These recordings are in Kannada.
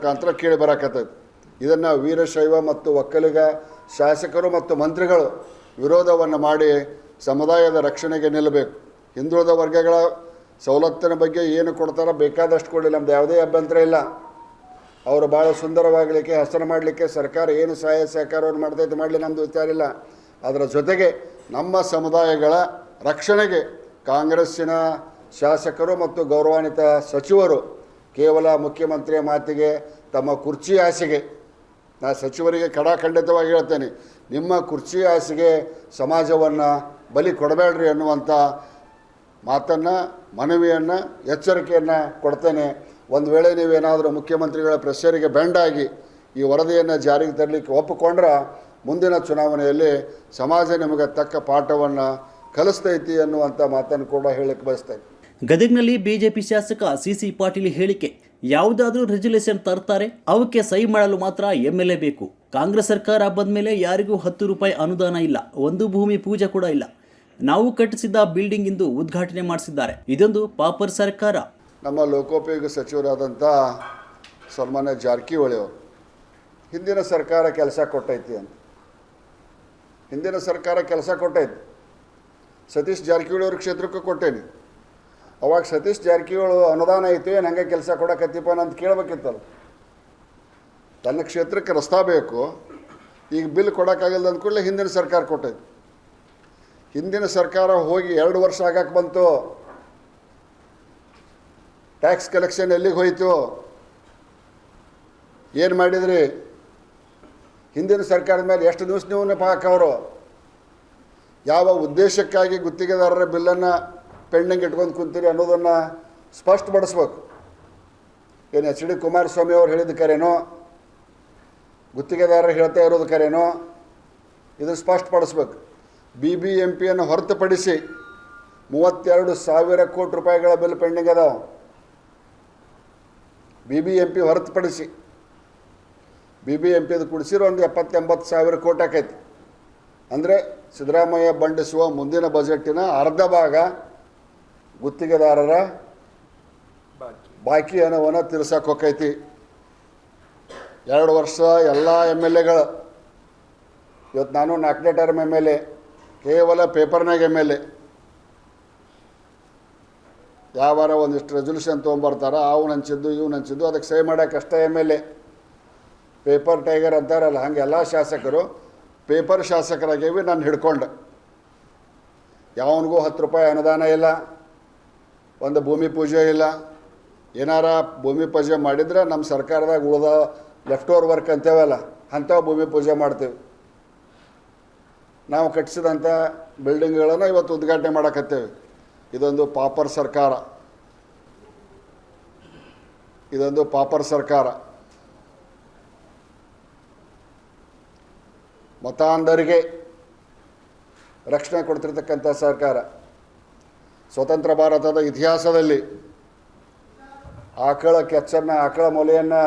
ಮುಖಾಂತರ ಕೇಳಿ ಬರಾಕತ್ತೈತಿ. ಇದನ್ನು ವೀರಶೈವ ಮತ್ತು ಒಕ್ಕಲಿಗ, ಶಾಸಕರು ಮತ್ತು ಮಂತ್ರಿಗಳು ವಿರೋಧವನ್ನು ಮಾಡಿ ಸಮುದಾಯದ ರಕ್ಷಣೆಗೆ ನಿಲ್ಲಬೇಕು. ಹಿಂದುಳಿದ ವರ್ಗಗಳ ಸವಲತ್ತಿನ ಬಗ್ಗೆ ಏನು ಕೊಡ್ತಾರೋ ಬೇಕಾದಷ್ಟು ಕೊಡಲಿ. ನಮ್ದು ಯಾವುದೇ ಅಭ್ಯಂತರ ಇಲ್ಲ. ಅವರು ಭಾಳ ಸುಂದರವಾಗಲಿಕ್ಕೆ, ಹಸನ ಮಾಡಲಿಕ್ಕೆ ಸರ್ಕಾರ ಏನು ಸಹಾಯ ಸಹಕಾರವನ್ನು ಮಾಡ್ತೈತೆ ಮಾಡಲಿ ನಮ್ಮದು ವಿಚಾರ ಇಲ್ಲ. ಅದರ ಜೊತೆಗೆ ನಮ್ಮ ಸಮುದಾಯಗಳ ರಕ್ಷಣೆಗೆ ಕಾಂಗ್ರೆಸ್ಸಿನ ಶಾಸಕರು ಮತ್ತು ಗೌರವಾನ್ವಿತ ಸಚಿವರು ಕೇವಲ ಮುಖ್ಯಮಂತ್ರಿಯ ಮಾತಿಗೆ, ತಮ್ಮ ಕುರ್ಚಿ ಆಸೆಗೆ ನಾ ಸಚಿವರಿಗೆ ಕಡಾಖಂಡಿತವಾಗಿ ಹೇಳ್ತೇನೆ, ನಿಮ್ಮ ಕುರ್ಚಿ ಆಸೆಗೆ ಸಮಾಜವನ್ನು ಬಲಿ ಕೊಡಬೇಡ್ರಿ ಅನ್ನುವಂಥ ಮಾತನ್ನು, ಮನವಿಯನ್ನು, ಎಚ್ಚರಿಕೆಯನ್ನು ಕೊಡ್ತೇನೆ. ಒಂದು ವೇಳೆ ನೀವೇನಾದರೂ ಮುಖ್ಯಮಂತ್ರಿಗಳ ಪ್ರೆಷರಿಗೆ ಬೆಂಡಾಗಿ ಈ ವರದಿಯನ್ನು ಜಾರಿಗೆ ತರಲಿಕ್ಕೆ ಒಪ್ಪಿಕೊಂಡ್ರೆ, ಮುಂದಿನ ಚುನಾವಣೆಯಲ್ಲಿ ಸಮಾಜ ನಿಮಗೆ ತಕ್ಕ ಪಾಠವನ್ನು ಕಲಿಸ್ತೈತಿ ಅನ್ನುವಂಥ ಮಾತನ್ನು ಕೂಡ ಹೇಳಕ್ಕೆ ಬಯಸ್ತೇನೆ. ಗದಗ್ನಲ್ಲಿ ಬಿಜೆಪಿ ಶಾಸಕ ಸಿಸಿ ಪಾಟೀಲ್ ಹೇಳಿಕೆ, ಯಾವುದಾದ್ರೂ ರೆಜುಲೇಷನ್ ತರ್ತಾರೆ, ಅವಕ್ಕೆ ಸಹಿ ಮಾಡಲು ಮಾತ್ರ ಎಂ ಎಲ್ ಎ ಬೇಕು. ಕಾಂಗ್ರೆಸ್ ಸರ್ಕಾರ ಬಂದ್ಮೇಲೆ ಯಾರಿಗೂ ಹತ್ತು ರೂಪಾಯಿ ಅನುದಾನ ಇಲ್ಲ, ಒಂದು ಭೂಮಿ ಪೂಜೆ ಕೂಡ ಇಲ್ಲ. ನಾವು ಕಟ್ಟಿಸಿದ್ದ ಬಿಲ್ಡಿಂಗ್ ಇಂದು ಉದ್ಘಾಟನೆ ಮಾಡಿಸಿದ್ದಾರೆ. ಇದೊಂದು ಪಾಪರ್ ಸರ್ಕಾರ. ನಮ್ಮ ಲೋಕೋಪಯೋಗಿ ಸಚಿವರಾದಂಥ ಸನ್ಮಾನ್ಯ ಜಾರಕಿಹೊಳಿ ಅವರು, ಹಿಂದಿನ ಸರ್ಕಾರ ಕೆಲಸ ಕೊಟ್ಟೈತಿ ಅಂತ. ಹಿಂದಿನ ಸರ್ಕಾರ ಕೆಲಸ ಕೊಟ್ಟೈತಿ. ಸತೀಶ್ ಜಾರಕಿಹೊಳಿ ಅವ್ರ ಕ್ಷೇತ್ರಕ್ಕೂ ಕೊಟ್ಟೇನಿ. ಅವಾಗ ಸತೀಶ್ ಜಾರಕಿಹೊಳಿ ಅನುದಾನ ಐತಿ, ಏನು ಹಂಗೆ ಕೆಲಸ ಕೊಡಕತ್ತಿಪ್ಪ ಅಂತ ಕೇಳಬೇಕಿತ್ತಲ್ಲ. ತನ್ನ ಕ್ಷೇತ್ರಕ್ಕೆ ರಸ್ತಾ ಬೇಕು, ಈಗ ಬಿಲ್ ಕೊಡೋಕ್ಕಾಗಿಲ್ಲ ಅಂದ್ಕೂಡಲೇ ಹಿಂದಿನ ಸರ್ಕಾರ ಕೊಟ್ಟೈತಿ. ಹಿಂದಿನ ಸರ್ಕಾರ ಹೋಗಿ ಎರಡು ವರ್ಷ ಆಗಕ್ಕೆ ಬಂತು. ಟ್ಯಾಕ್ಸ್ ಕಲೆಕ್ಷನ್ ಎಲ್ಲಿಗೆ ಹೋಯಿತು? ಏನು ಮಾಡಿದ್ರಿ? ಹಿಂದಿನ ಸರ್ಕಾರದ ಮೇಲೆ ಎಷ್ಟು ದಿವಸ ನೀವು ನೆಪ ಹಾಕವರು? ಯಾವ ಉದ್ದೇಶಕ್ಕಾಗಿ ಗುತ್ತಿಗೆದಾರರ ಬಿಲ್ಲನ್ನು ಪೆಂಡಿಂಗ್ ಇಟ್ಕೊಂಡು ಕುಂತೀರಿ ಅನ್ನೋದನ್ನು ಸ್ಪಷ್ಟಪಡಿಸ್ಬೇಕು. ಏನು ಎಚ್ ಡಿ ಕುಮಾರಸ್ವಾಮಿ ಅವ್ರು ಹೇಳಿದ ಕರೆನೋ, ಗುತ್ತಿಗೆದಾರರು ಹೇಳ್ತಾ ಇರೋದು ಕರೆನೋ ಇದನ್ನು ಸ್ಪಷ್ಟಪಡಿಸ್ಬೇಕು. ಬಿ ಬಿ ಎಂ ಪಿಯನ್ನು ಹೊರತುಪಡಿಸಿ ಮೂವತ್ತೆರಡು ಸಾವಿರ ಕೋಟಿ ರೂಪಾಯಿಗಳ ಬಿಲ್ ಪೆಂಡಿಂಗ್ ಅದಾವ. ಬಿ ಬಿ ಎಂ ಪಿ ಹೊರತುಪಡಿಸಿ ಬಿ ಬಿ ಎಂ ಪಿದು ಕುಡಿಸಿರೋ ಒಂದು ಎಪ್ಪತ್ತೆಂಬತ್ತು ಸಾವಿರ ಕೋಟಿ ಆಕೈತಿ. ಅಂದರೆ ಸಿದ್ದರಾಮಯ್ಯ ಬಂಡಿಸುವ ಮುಂದಿನ ಬಜೆಟಿನ ಅರ್ಧ ಭಾಗ ಗುತ್ತಿಗೆದಾರರ ಬಾಕಿ. ಹಣವನ್ನು ತೀರ್ಸಕ್ಕೆ ಹೋಕೈತಿ ಎರಡು ವರ್ಷ ಎಲ್ಲ ಎಂ ಎಲ್ ಎಗಳು. ಇವತ್ತು ನಾನು ನಾಲ್ಕನೇ ಟರ್ಮ್ ಎಂ ಎಲ್ ಎ ಕೇವಲ ಪೇಪರ್ನಾಗ ಎಂ ಎಲ್ ಎ. ಯಾವಾರ ಒಂದಿಷ್ಟು ರೆಸೊಲ್ಯೂಷನ್ ತೊಗೊಂಬರ್ತಾರ ಅವು ನಂಚಿದ್ದು ಇವು ನಂಚಿದ್ದು ಅದಕ್ಕೆ ಸಹಿ ಮಾಡೋಕೆ ಅಷ್ಟೇ M L A. Paper tiger ಅಂತಾರಲ್ಲ ಹಂಗೆ ಎಲ್ಲ ಶಾಸಕರು ಪೇಪರ್ ಶಾಸಕರಾಗೇವಿ ನಾನು ಹಿಡ್ಕೊಂಡೆ. ಯಾವನಿಗೂ ಹತ್ತು ರೂಪಾಯಿ ಅನುದಾನ ಇಲ್ಲ. ಒಂದು ಭೂಮಿ ಪೂಜೆ ಇಲ್ಲ. ಏನಾರ ಭೂಮಿ ಪೂಜೆ ಮಾಡಿದ್ರೆ ನಮ್ಮ ಸರ್ಕಾರದಾಗ ಉಳ್ದ ಲೆಫ್ಟ್ ಓವರ್ ವರ್ಕ್ ಅಂತೇವಲ್ಲ, ಅಂಥವು ಭೂಮಿ ಪೂಜೆ ಮಾಡ್ತೇವೆ. ನಾವು ಕಟ್ಟಿಸಿದಂಥ ಬಿಲ್ಡಿಂಗ್ಗಳನ್ನು ಇವತ್ತು ಉದ್ಘಾಟನೆ ಮಾಡಕತ್ತೇವೆ. ಇದೊಂದು ಪಾಪರ್ ಸರ್ಕಾರ. ಇದೊಂದು ಪಾಪರ್ ಸರ್ಕಾರ. ಮತಾಂಧರಿಗೆ ರಕ್ಷಣೆ ಕೊಡ್ತಿರ್ತಕ್ಕಂಥ ಸರ್ಕಾರ. ಸ್ವತಂತ್ರ ಭಾರತದ ಇತಿಹಾಸದಲ್ಲಿ ಆಕಳ ಕೆಚ್ಚನ್ನು ಆಕಳ ಮೊಲೆಯನ್ನು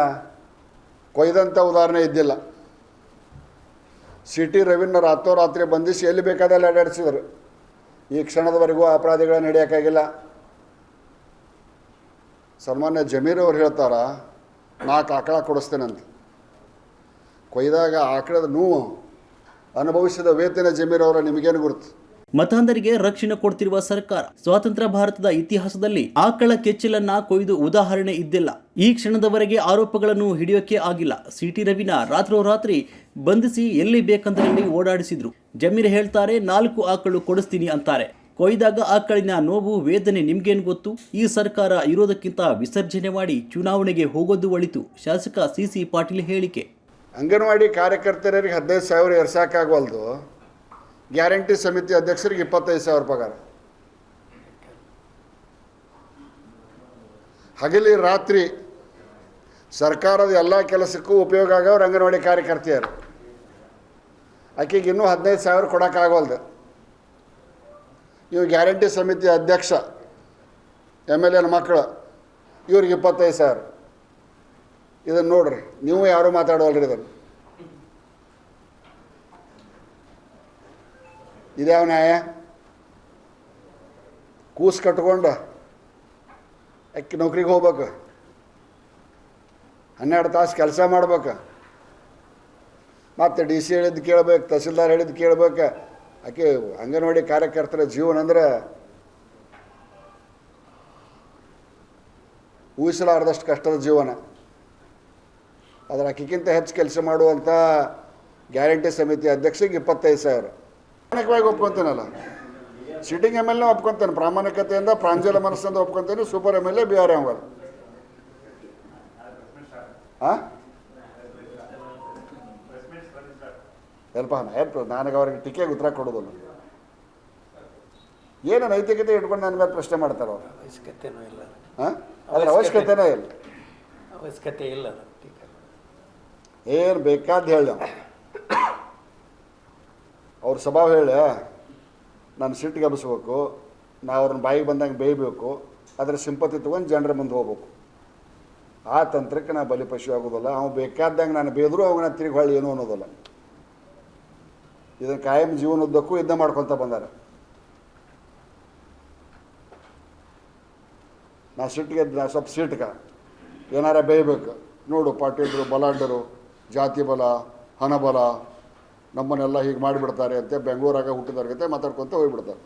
ಕೊಯ್ದಂಥ ಉದಾಹರಣೆ ಇದ್ದಿಲ್ಲ. ಸಿಟಿ ರವಿನ ರಾತ್ರೋರಾತ್ರಿ ಬಂಧಿಸಿ ಎಲ್ಲಿ ಬೇಕಾದಲ್ಲಿ ಅಡ್ಡಾಡಿಸಿದರು. ಈ ಕ್ಷಣದವರೆಗೂ ಅಪರಾಧಿಗಳನ್ನು ಹಿಡಿಯೋಕ್ಕಾಗಿಲ್ಲ. ಸನ್ಮಾನ್ಯ ಜಮೀರ್ ಅವ್ರು ಹೇಳ್ತಾರ, ನಾಲ್ಕು ಆಕಳ ಕೊಡಿಸ್ತೇನಂತ. ಕೊಯ್ದಾಗ ಆಕಳದ ನೋವು ಅನುಭವಿಸಿದ ವೇತನ ಜಮೀರ್ ಅವರ ನಿಮಗೇನು ಗುರುತು? ಮತಾಂಧರಿಗೆ ರಕ್ಷಣೆ ಕೊಡ್ತಿರುವ ಸರ್ಕಾರ. ಸ್ವಾತಂತ್ರ್ಯ ಭಾರತದ ಇತಿಹಾಸದಲ್ಲಿ ಆಕಳ ಕೆಚ್ಚಲನ್ನ ಕೊಯ್ದು ಉದಾಹರಣೆ ಇದ್ದಿಲ್ಲ. ಈ ಕ್ಷಣದವರೆಗೆ ಆರೋಪಗಳನ್ನು ಹಿಡಿಯೋಕೆ ಆಗಿಲ್ಲ. ಸಿಟಿ ರವಿನ ರಾತ್ರೋರಾತ್ರಿ ಬಂಧಿಸಿ ಎಲ್ಲಿ ಬೇಕಂದ್ರಲ್ಲಿ ಓಡಾಡಿಸಿದ್ರು. ಜಮೀರ್ ಹೇಳ್ತಾರೆ, ನಾಲ್ಕು ಆಕಳು ಕೊಡಿಸ್ತೀನಿ ಅಂತಾರೆ. ಕೊಯ್ದಾಗ ಆಕಳಿನ ನೋವು, ವೇದನೆ ನಿಮ್ಗೇನು ಗೊತ್ತು? ಈ ಸರ್ಕಾರ ಇರೋದಕ್ಕಿಂತ ವಿಸರ್ಜನೆ ಮಾಡಿ ಚುನಾವಣೆಗೆ ಹೋಗೋದು ಒಳಿತು. ಶಾಸಕ ಸಿಸಿ ಪಾಟೀಲ್ ಹೇಳಿಕೆ. ಅಂಗನವಾಡಿ ಕಾರ್ಯಕರ್ತರಿಗೆ ಹದಿನೈದು ಸಾವಿರ ಎರ್ಸಾಕಾಗವಲ್ದು ಗ್ಯಾರಂಟಿ ಸಮಿತಿ ಅಧ್ಯಕ್ಷರಿಗೆ ಇಪ್ಪತ್ತೈದು ಸಾವಿರ ಪಗಾರ. ಹಗಲಿ ರಾತ್ರಿ ಸರ್ಕಾರದ ಎಲ್ಲ ಕೆಲಸಕ್ಕೂ ಉಪಯೋಗ ಆಗೋರು ಅಂಗನವಾಡಿ ಕಾರ್ಯಕರ್ತೆಯರು. ಆಕೆಗೆ ಇನ್ನೂ ಹದಿನೈದು ಸಾವಿರ ಕೊಡೋಕ್ಕಾಗೋಲ್ದು ಇವು ಗ್ಯಾರಂಟಿ ಸಮಿತಿ ಅಧ್ಯಕ್ಷ, ಎಂ ಎಲ್ ಎನ್ ಮಕ್ಕಳು, ಇವ್ರಿಗೆ ಇಪ್ಪತ್ತೈದು ಸಾವಿರ. ಇದನ್ನು ನೋಡ್ರಿ, ನೀವು ಯಾರೂ ಮಾತಾಡೋಲ್ರಿ ಇದನ್ನು? ಇದ್ಯಾವ ನ್ಯಾಯ ಕೂಸು ಕಟ್ಕೊಂಡು. ಅಕ್ಕಿ ನೌಕರಿಗೆ ಹೋಗ್ಬೇಕು. ಹನ್ನೆರಡು ತಾಸು ಕೆಲಸ ಮಾಡ್ಬೇಕು. ಮತ್ತು ಡಿ ಸಿ ಹೇಳಿದ್ದು ಕೇಳ್ಬೇಕು, ತಹಸೀಲ್ದಾರ್ ಹೇಳಿದ್ದು ಕೇಳ್ಬೇಕು. ಆಕೆ ಅಂಗನವಾಡಿ ಕಾರ್ಯಕರ್ತರ ಜೀವನ ಅಂದ್ರೆ ಊಹಿಸಲಾರ್ದಷ್ಟು ಕಷ್ಟದ ಜೀವನ. ಅದರ ಆಕೆಗಿಂತ ಹೆಚ್ಚು ಕೆಲಸ ಮಾಡುವಂಥ ಗ್ಯಾರಂಟಿ ಸಮಿತಿ ಅಧ್ಯಕ್ಷಗೆ ಇಪ್ಪತ್ತೈದು ಸಾವಿರ. ಪ್ರಾಮಾಣಿಕವಾಗಿ ಒಪ್ಕೊತೇನಲ್ಲ. ಸಿಟ್ಟಿಂಗ್ ಎಂ ಎಲ್ ಒಪ್ಕೊತೇನೆ. ಪ್ರಾಮಾಣಿಕತೆಯಿಂದ ಪ್ರಾಂಜಲ ಮನಸ್ಸಿಂದ ಒಪ್ಕೊತೇನೆ. Super M L A B R M ಹಾಂ ಆಯ್ತು ನನಗೆ ಅವ್ರಿಗೆ ಟೀಕೆಗೆ ಉತ್ತರ ಕೊಡೋದಿಲ್ಲ. ಏನು ನೈತಿಕತೆ ಇಟ್ಕೊಂಡು ನನ್ನ ಮೇಲೆ ಪ್ರಶ್ನೆ ಮಾಡ್ತಾರೆ ಅವ್ರು? ಅವಶ್ಯಕತೆನೂ ಇಲ್ಲ. ಹಾಂ ಅದ್ರ ಅವಶ್ಯಕತೆನೇ ಇಲ್ಲ. ಅವಶ್ಯಕತೆ ಇಲ್ಲ ಟೀಕೆ ಏನು ಹೇಳಿ ನಾವು ಅವ್ರ ಸ್ವಭಾವ ಹೇಳಿ, ನಾನು ಸಿಟ್ಟಿಗೆ ಹಬ್ಬಿಸ್ಬೇಕು ನಾವು ಅವ್ರನ್ನ ಬಾಯಿಗೆ ಬಂದಂಗೆ ಬೇಯಬೇಕು, ಅದರ ಸಿಂಪತಿ ತೊಗೊಂಡು ಜನರ ಮುಂದೆ ಹೋಗ್ಬೇಕು. ಆ ತಂತ್ರಕ್ಕೆ ನಾ ಬಲಿಪಶು ಆಗೋದಿಲ್ಲ ಅವ್ನು ಬೇಕಾದಂಗೆ ನಾನು ಬೇದರೂ ಅವಾಗ ನಾನು ತಿರುಗಿ ಹೊಳ್ಳಿ ಏನು ಅನ್ನೋದಿಲ್ಲ. ಇದನ್ನು ಕಾಯಂ ಜೀವನದ್ದಕ್ಕೂ ಯುದ್ಧ ಮಾಡ್ಕೊತ ಬಂದಾರೆ. ನಾ ಸಿಟ್ಟಿಗೆ ನಾ ಸ್ವಲ್ಪ ಸಿಟ್ಕ ಏನಾರ ಬೇಯಬೇಕು. ನೋಡು ಪಾಟೀಲರು ಬಲಾಂಡರು ಜಾತಿ ಬಲ ಹಣಬಲ ನಮ್ಮನ್ನೆಲ್ಲ ಹೀಗೆ ಮಾಡಿಬಿಡ್ತಾರೆ ಅಂತ ಬೆಂಗಳೂರಾಗ ಹುಟ್ಟಿದವ್ರ ಜೊತೆ ಮಾತಾಡ್ಕೊತ ಹೋಗ್ಬಿಡ್ತಾರೆ.